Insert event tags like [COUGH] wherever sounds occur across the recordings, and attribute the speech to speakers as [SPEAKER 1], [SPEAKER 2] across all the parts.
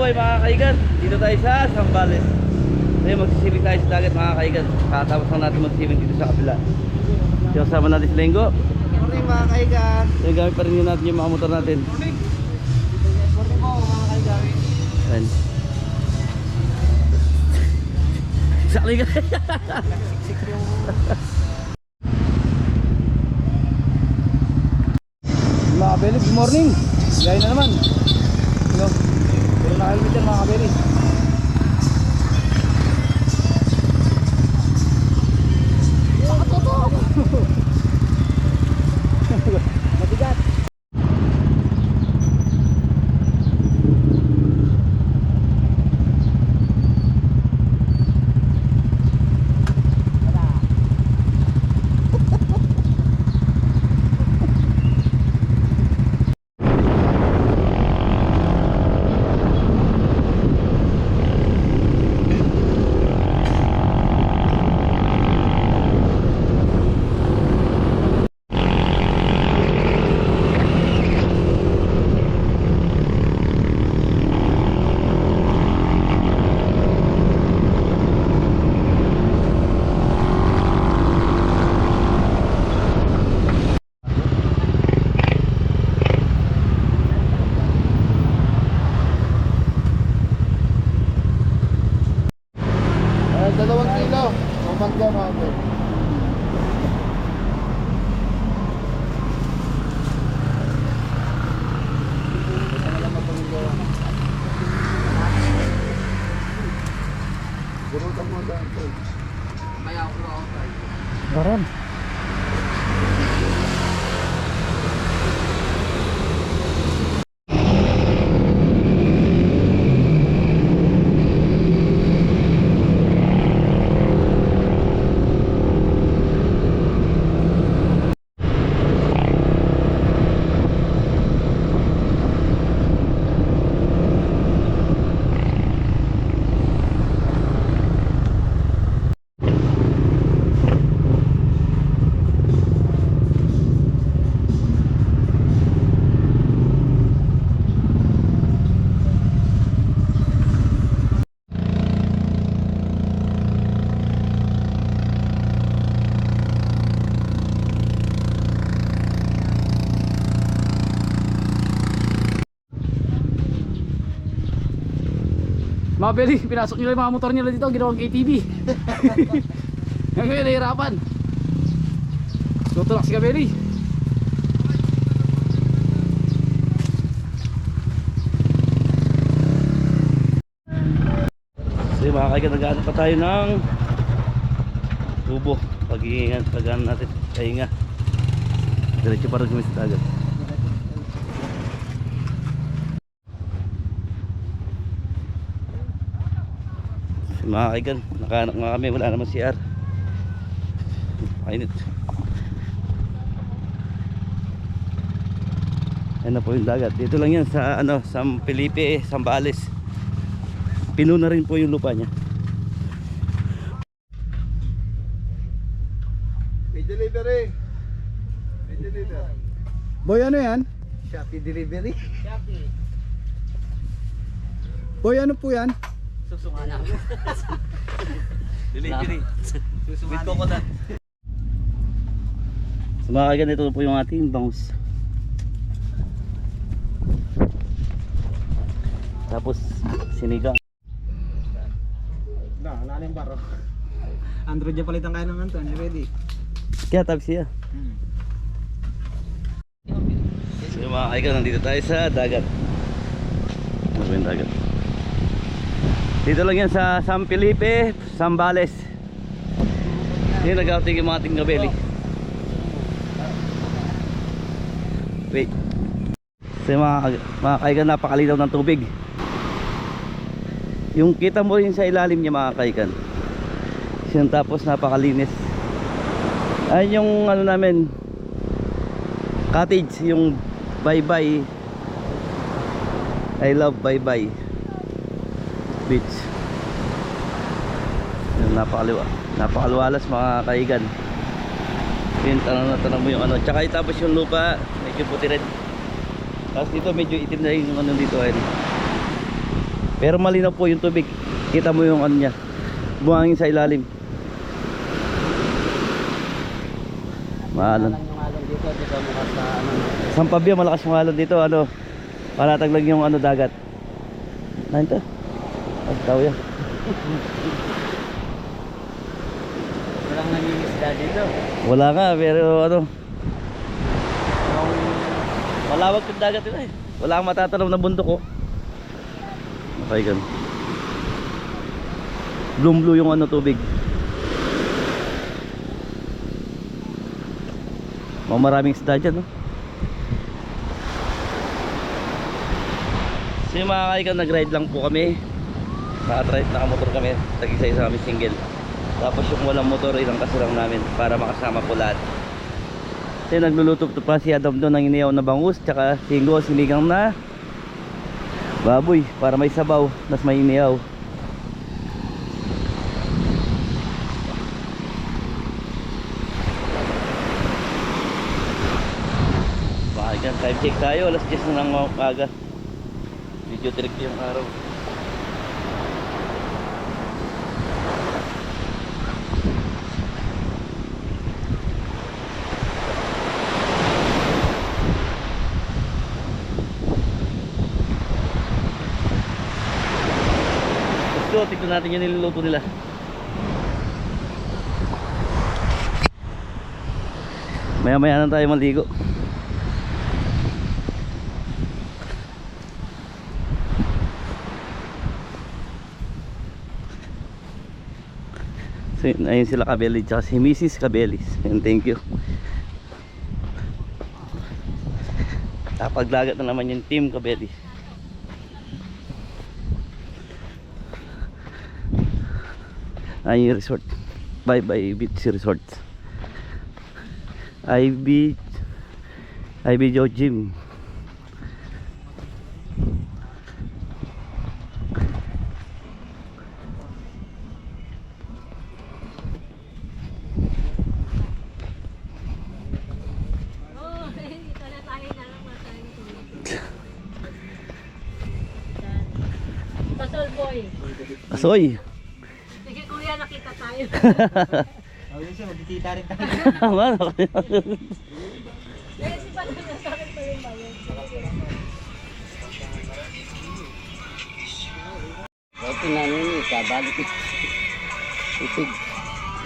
[SPEAKER 1] buhay mga kaigan. Dito tayo sa Sambales. Ngayon magsisilip tayo sa dagat mga kaigan. Kakatapos lang natin magsisilip dito sa kabila. So kasama natin si Lenggo.
[SPEAKER 2] Morning mga kaigan.
[SPEAKER 1] Yung gamit pa rin yun natin yung mga motor natin.
[SPEAKER 2] Morning po mga kaigan.
[SPEAKER 1] Ayan. Sa kaigan.
[SPEAKER 2] Siksik yung
[SPEAKER 1] Mga kabeli, good morning. Gaya na naman. Hello. Nakalimit yan mga kabeli. Mabigat.
[SPEAKER 2] Uh, dalawang kilo. Pamangga mga kaigan.
[SPEAKER 1] Baran. Mga Beli, pinasok nyo lang yung mga motor nila dito, ginawang KTV. [LAUGHS] Ngayon, nahihirapan. Tutulak si Kabeli. So yung mga kaigan, nag pa tayo ng tubo. Pag-iingat, pag natin, kahinga. Diretso para gumis sa dagat. Si mga kaigan, nakanak nga kami, wala naman CR. Mainit. Ayan na po yung dagat. Dito lang yan sa ano, San Felipe, Sambales. Pino na rin po yung lupa niya.
[SPEAKER 2] May delivery. May delivery.
[SPEAKER 3] Boy, ano yan?
[SPEAKER 2] Shopee delivery.
[SPEAKER 3] Boy, ano po yan?
[SPEAKER 2] Susungana.
[SPEAKER 1] Delivery. With coconut. So mga kaigan, ito po yung ating bangus. Tapos sinigang.
[SPEAKER 2] Na, wala na yung baro. Android yung palitan kayo ng Anton. Ready?
[SPEAKER 1] Kaya tab siya. So yung mga kaigan, nandito tayo sa dagat. Ano ba yung dagat? Dito lang yan sa San Felipe, Sambales. Yung nag-outing yung mga ating gabeli. Wait. Yung mga, mga kaigan, napakalinaw ng tubig. Yung kita mo rin sa ilalim niya mga kaigan. Yung tapos napakalinis. Ayun yung ano namin cottage, yung bye bye. I love bye bye beach. Yung napakaliwa. Napakaluwalas mga kaigan. Yun, tanong na tanong mo yung ano. Tsaka tapos yung lupa, medyo puti rin. Tapos dito medyo itim na yung ano dito ayun. Pero malinaw po yung tubig. Kita mo yung ano niya. Buhangin sa ilalim. Maalan.
[SPEAKER 2] yung.
[SPEAKER 1] Sampabia malakas yung alon dito ano. Palatag lang yung ano dagat. Nain to. Tao yan.
[SPEAKER 2] Walang nangingisda dito.
[SPEAKER 1] Wala nga pero ano. Malawak yung dagat ito eh. Wala kang matatanaw na bundok oh. Okay gan. Bloom blue yung ano tubig. Mga maraming isda dyan no. So yung mga kaikan nag-ride lang po kami. Naka-ride, naka-motor kami. Tag-isa-isa kami single. Tapos yung walang motor, ilang kasi lang namin para makasama po lahat. Kasi nagluluto pa si Adam doon ng iniyaw na bangus tsaka singgo sinigang na baboy para may sabaw nas may iniyaw. Bakit time check tayo alas 10 na ng umaga. Video trick yung araw. Natin yung niluluto nila. Maya maya na tayo maligo. So, yun, ayun sila Kabeli tsaka si Mrs. Kabelis. And thank you. Tapaglagat na naman yung team Kabelis. Yung resort. Bye bye beach resort. IB IB Joe Gym. [LAUGHS]
[SPEAKER 4] Oo, [LAUGHS]
[SPEAKER 2] Oh, yun siya, magkikita rin tayo. [LAUGHS]
[SPEAKER 1] Tama [LAUGHS] na.
[SPEAKER 4] Eh, si Pano na sa akin pa yung bayan.
[SPEAKER 2] Ito na yun, kabalik. Tupig.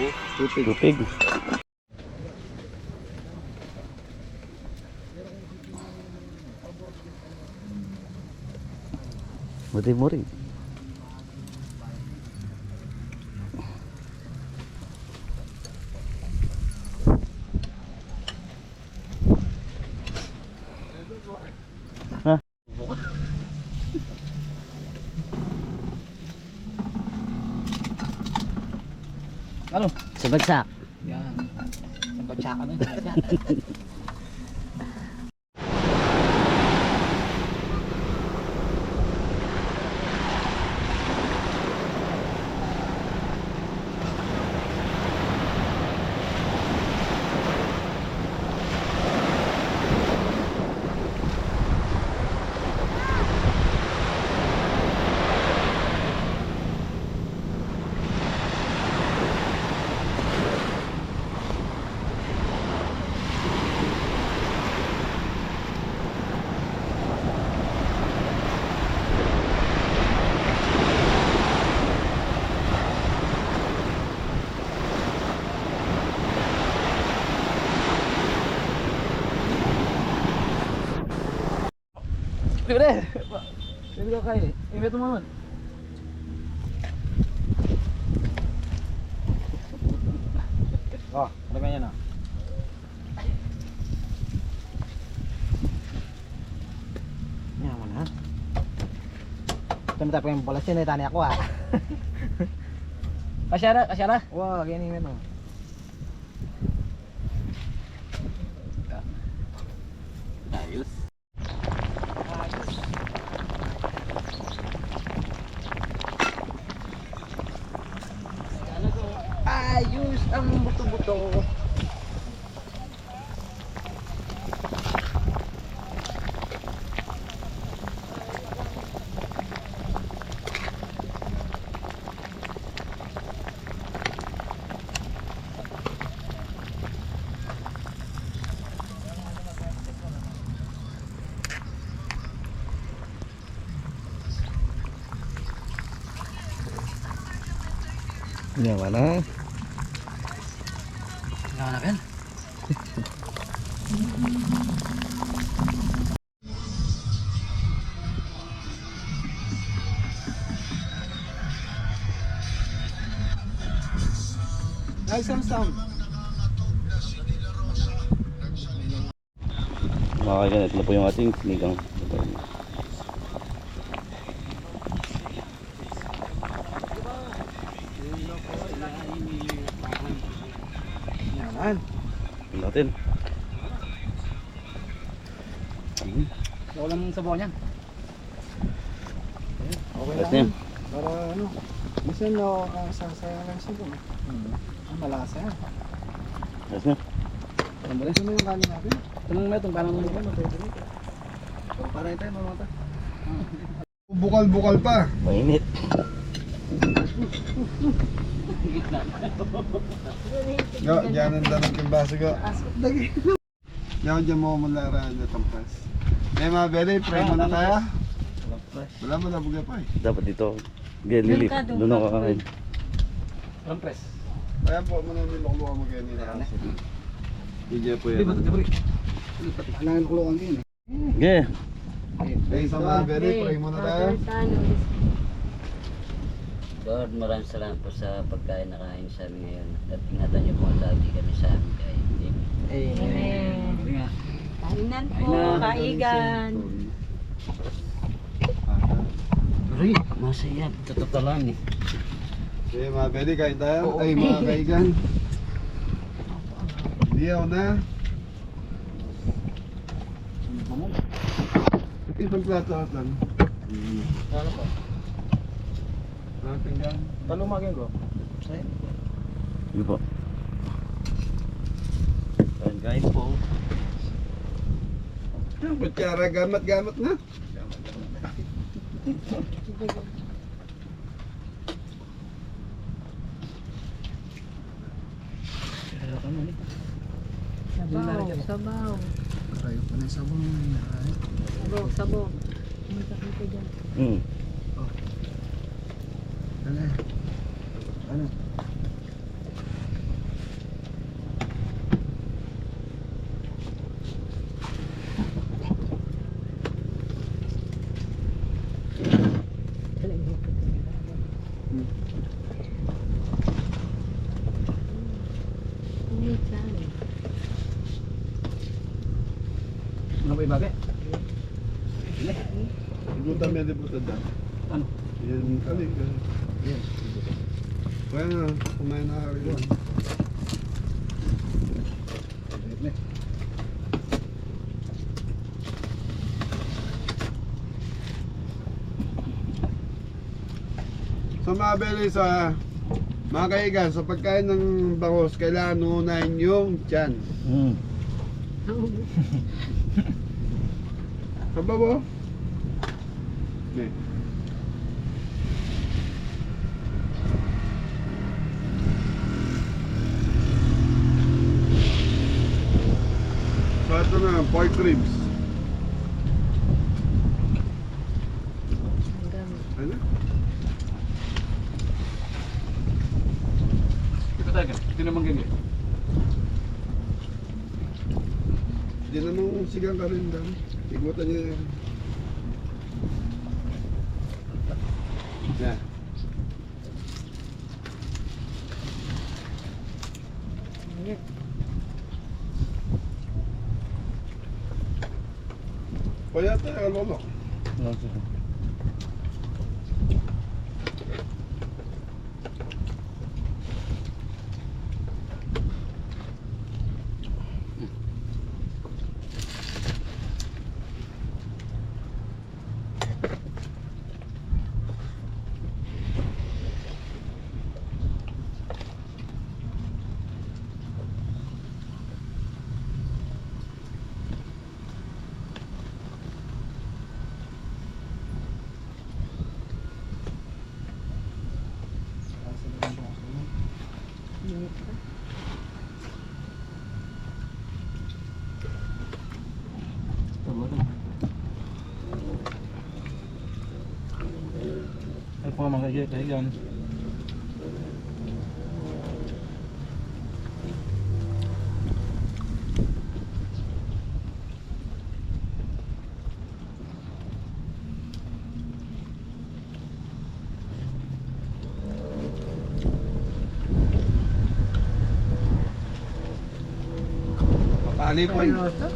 [SPEAKER 2] Eh, tupig.
[SPEAKER 1] Tupig. Buti mo rin. Ha?
[SPEAKER 2] Ano?
[SPEAKER 1] Sa bagsak.
[SPEAKER 2] Yan. Ang bagsaka mo naman. Oh, ano ba yan ah? Yan mo na. Ito na tayo yung bolas yun, tani ako ah. [LAUGHS] kasyara, kasyara. Wow, ganyan yun
[SPEAKER 1] Yaman na.
[SPEAKER 2] Nahanap yan. Ay, sound sound.
[SPEAKER 1] Mga kaigan, ito na po yung ating sinigang.
[SPEAKER 2] Yan.
[SPEAKER 1] Tingnan natin. Hmm,
[SPEAKER 2] Walang sabaw niyan. Okay lang.
[SPEAKER 1] na yan.
[SPEAKER 3] Para ano, minsan no, uh, sasaya lang siguro. Ang malasa yan.
[SPEAKER 1] Ayos na.
[SPEAKER 3] Kasi mo yung kanin natin.
[SPEAKER 2] Tanong mo itong parang ano ba? Para tayo mamata.
[SPEAKER 3] Bukal-bukal pa.
[SPEAKER 1] Mainit.
[SPEAKER 3] Go, dyan ang dalang yung baso go. Yan dyan mo malara na tampas. Eh mga bere, pray mo na tayo. Wala mo na bugay pa eh.
[SPEAKER 1] Dapat dito. Gaya lilip.
[SPEAKER 4] Doon
[SPEAKER 1] ako kakain.
[SPEAKER 2] Press.
[SPEAKER 3] Kaya po, mo na nilokluwa mo kaya nila. Hindi po yan.
[SPEAKER 2] Kulukan din eh.
[SPEAKER 1] Yeah.
[SPEAKER 3] Eh, sa mga bere, pray mo na tayo.
[SPEAKER 5] Lord, maraming salamat po sa pagkain na kain sa amin ngayon. At ingatan niyo po ang lagi kami sa amin kay Amen.
[SPEAKER 4] Amen.
[SPEAKER 2] Nga.
[SPEAKER 4] Kainan po, kaigan.
[SPEAKER 5] Uy, masaya. Totoo lang eh.
[SPEAKER 3] Okay, mga bere, kain tayo. Ay, mga kaigan. [LAUGHS] Diyaw na. Ibang plato at lang.
[SPEAKER 2] Ano po?
[SPEAKER 3] Pinggan.
[SPEAKER 2] Talumagin ko. Sa'yo.
[SPEAKER 1] Sige po. Kain kain po.
[SPEAKER 3] Yan, kutsara, gamat-gamat na.
[SPEAKER 4] Sabaw, sabaw.
[SPEAKER 3] Karayo pa na
[SPEAKER 4] Sabaw, sabaw. Pumunta ka dyan.
[SPEAKER 1] Hmm.
[SPEAKER 3] Ano? Ano?
[SPEAKER 2] Ano ba yung bagay?
[SPEAKER 3] Igutan mo yung libutan dyan.
[SPEAKER 2] Ano?
[SPEAKER 3] Yan, kali ka. Yan. Kaya nga, kumain na ako yun. So mga beli sa mga kaigan, sa pagkain ng bangos, kailangan unahin yung tiyan.
[SPEAKER 1] Hmm.
[SPEAKER 3] Sa babo? Okay. So ito na, pork ribs.
[SPEAKER 4] Hanggang
[SPEAKER 3] Ano?
[SPEAKER 2] Ito naman ganyan.
[SPEAKER 3] Hindi naman sigang ka rin dami. Igutan niya yan. Yan.
[SPEAKER 4] mga kaibigan
[SPEAKER 2] Mapali po.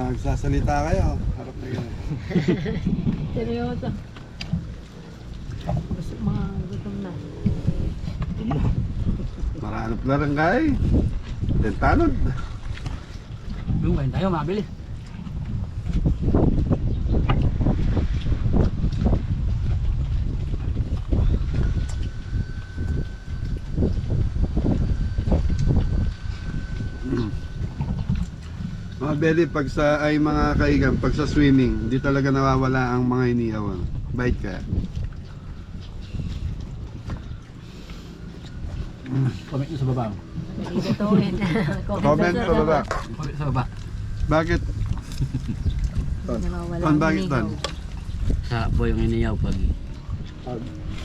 [SPEAKER 3] Nagsasalita kayo. Harap na ganun. [LAUGHS]
[SPEAKER 4] Seryoso. Gusto mga gutom na.
[SPEAKER 3] Maranap na rin kay. Tentanod.
[SPEAKER 5] Yung kain tayo, mabili.
[SPEAKER 3] Belly, pag sa ay mga kaigan, pag sa swimming, hindi talaga nawawala ang mga inihawan. Bait ka.
[SPEAKER 5] Comment nyo sa baba.
[SPEAKER 3] Comment sa baba.
[SPEAKER 5] Comment sa baba.
[SPEAKER 3] Bakit?
[SPEAKER 4] Nawawala
[SPEAKER 3] Ton,
[SPEAKER 4] ang
[SPEAKER 3] bakit ton?
[SPEAKER 5] Sa po yung iniyaw pag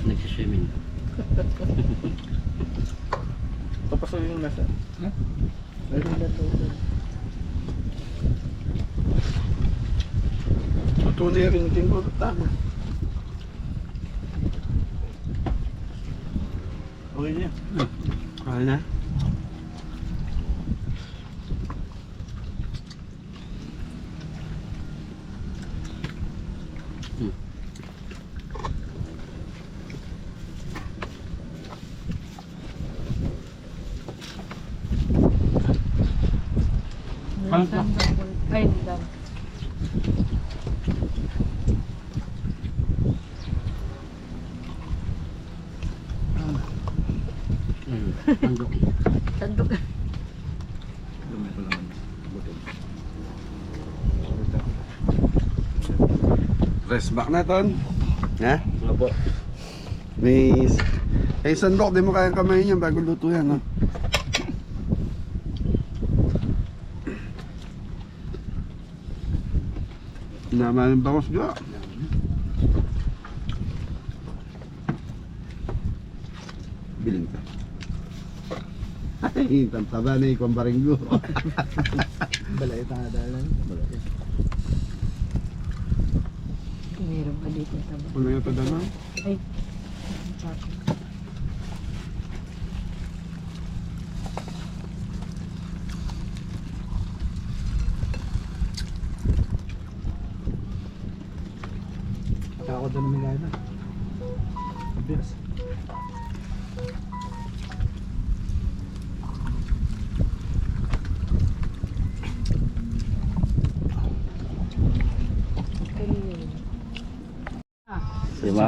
[SPEAKER 5] nagsiswimming.
[SPEAKER 2] Papasukin yung nasa.
[SPEAKER 3] Tutunay rin yung ko. Tama.
[SPEAKER 2] Okay niya.
[SPEAKER 3] Kaya na?
[SPEAKER 4] Ay, hindi daw.
[SPEAKER 5] Mm. Tandok.
[SPEAKER 4] Tandok.
[SPEAKER 3] Rest back na ton. Ha?
[SPEAKER 5] Opo.
[SPEAKER 3] May... Eh, sandok, di mo kayang kamay niya bago luto yan, no? Naman yung bangos ga. Biling ka. Ay, tantaba na yung baringgo. [LAUGHS]
[SPEAKER 2] Balay tayo dahil.
[SPEAKER 4] Meron pa dito sa baba.
[SPEAKER 3] Ano yung tada na?
[SPEAKER 4] Ay.
[SPEAKER 2] Ako doon naman gaya na. Obvious.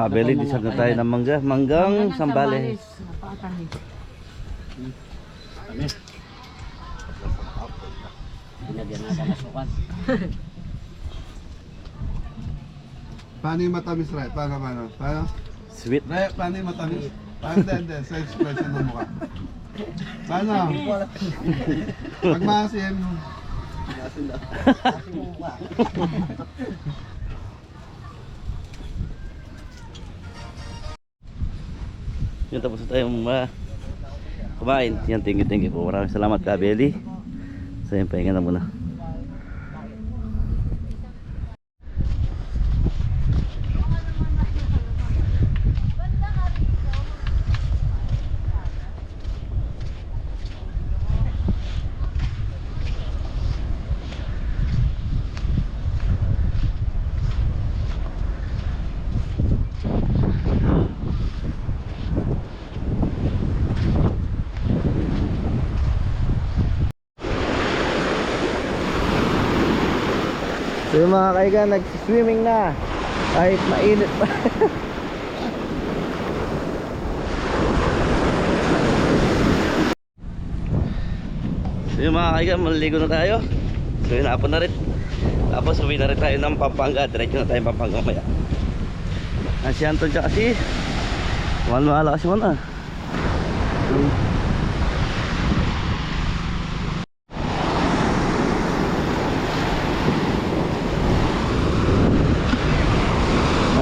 [SPEAKER 1] Belly, disag na tayo ng mangga. Manggang sambales.
[SPEAKER 5] Pinagyan natin na sukat. [LAUGHS]
[SPEAKER 3] Paano yung matamis, Ray? Paano, paano? Paano?
[SPEAKER 1] Sweet.
[SPEAKER 3] Ray, paano yung matamis? Paano din, din, sa expression ng mukha? Paano? [LAUGHS] Pag maasim, [LAUGHS]
[SPEAKER 1] Yun tapos tayong uh, kumain. Yan, thank you, thank you po. Maraming salamat ka, Belly. So yun, pahinga na muna.
[SPEAKER 2] Yung mga kaigan nag-swimming na. Kahit mainit pa. [LAUGHS]
[SPEAKER 1] So yung mga kaigan, maliligo na tayo. So yun, hapon na rin. Tapos uwi na rin tayo ng Pampanga. Diretso na tayo ng Pampanga maya. Ang si Anton tsaka si... Mahal-mahala kasi man ah. Hmm.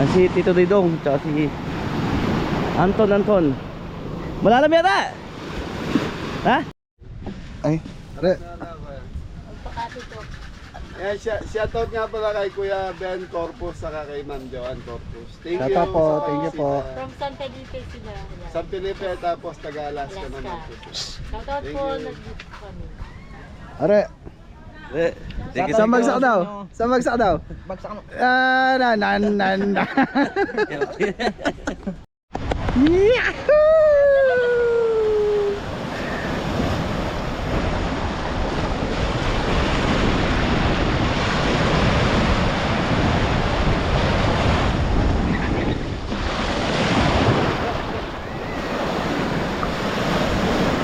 [SPEAKER 1] Ang si Tito Didong tsaka si Anton Anton. Malalam yata! Ha?
[SPEAKER 2] Ay,
[SPEAKER 3] Are. Eh, siya, shoutout nga pala kay Kuya Ben Corpus saka kay Ma'am Joan Corpus. Thank you.
[SPEAKER 2] Shoutout po,
[SPEAKER 3] sa
[SPEAKER 2] thank you po.
[SPEAKER 3] pagbisita.
[SPEAKER 4] From San Felipe sila.
[SPEAKER 3] San Felipe tapos taga-Alaska
[SPEAKER 4] Alaska.
[SPEAKER 3] naman po.
[SPEAKER 4] Shoutout
[SPEAKER 3] Thank
[SPEAKER 4] po,
[SPEAKER 3] you.
[SPEAKER 4] nag-gift kami.
[SPEAKER 2] are.
[SPEAKER 1] You,
[SPEAKER 2] Saan bagsak daw? Saan bagsak daw? Bagsak ano? Ah, na, na, na, na. [LAUGHS] Yahoo!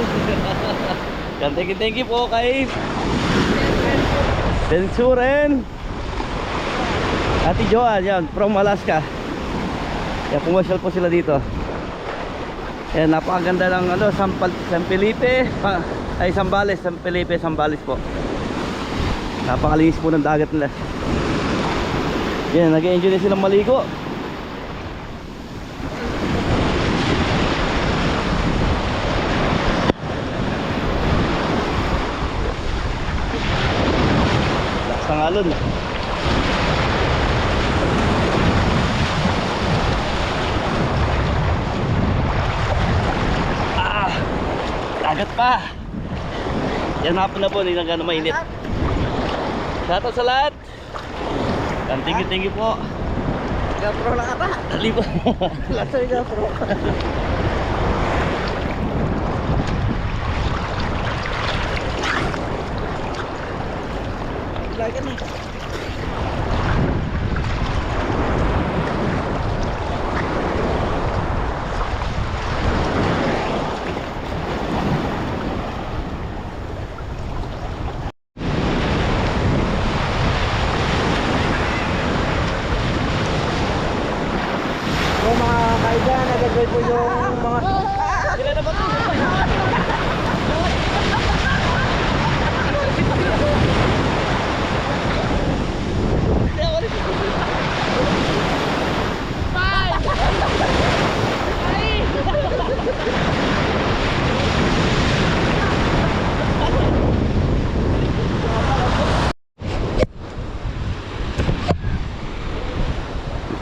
[SPEAKER 2] [LAUGHS]
[SPEAKER 1] Thank you, thank you po kay Bensuren Ate Joan, yan, from Alaska. Yan, pumasyal po sila dito. Yan, napakaganda ng ano, San, Pal- San Felipe pa, Ay, Sambales, San Felipe, Sambales po. Napakalinis po ng dagat nila. Yan, nag-enjoy na silang maligo Lakas ng alon Ah! Dagat pa! Yan hapon na po, hindi na gano'ng mainit. Shoutout sa lahat! Yan, Thank you, thank you po.
[SPEAKER 2] Gapro lang ata.
[SPEAKER 1] Dali po.
[SPEAKER 2] Lasa yung gapro. [LAUGHS]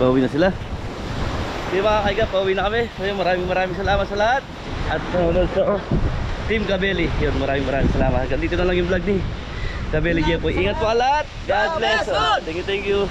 [SPEAKER 1] Pauwi na sila. Di ba kaiga, pauwi na kami. So yun, maraming maraming salamat sa lahat. At nanonood sa Team Kabeli. Yun, maraming maraming salamat. Hanggang dito na lang yung vlog ni Kabeli Jepoy. Ingat po lahat. God bless. Thank you, thank you.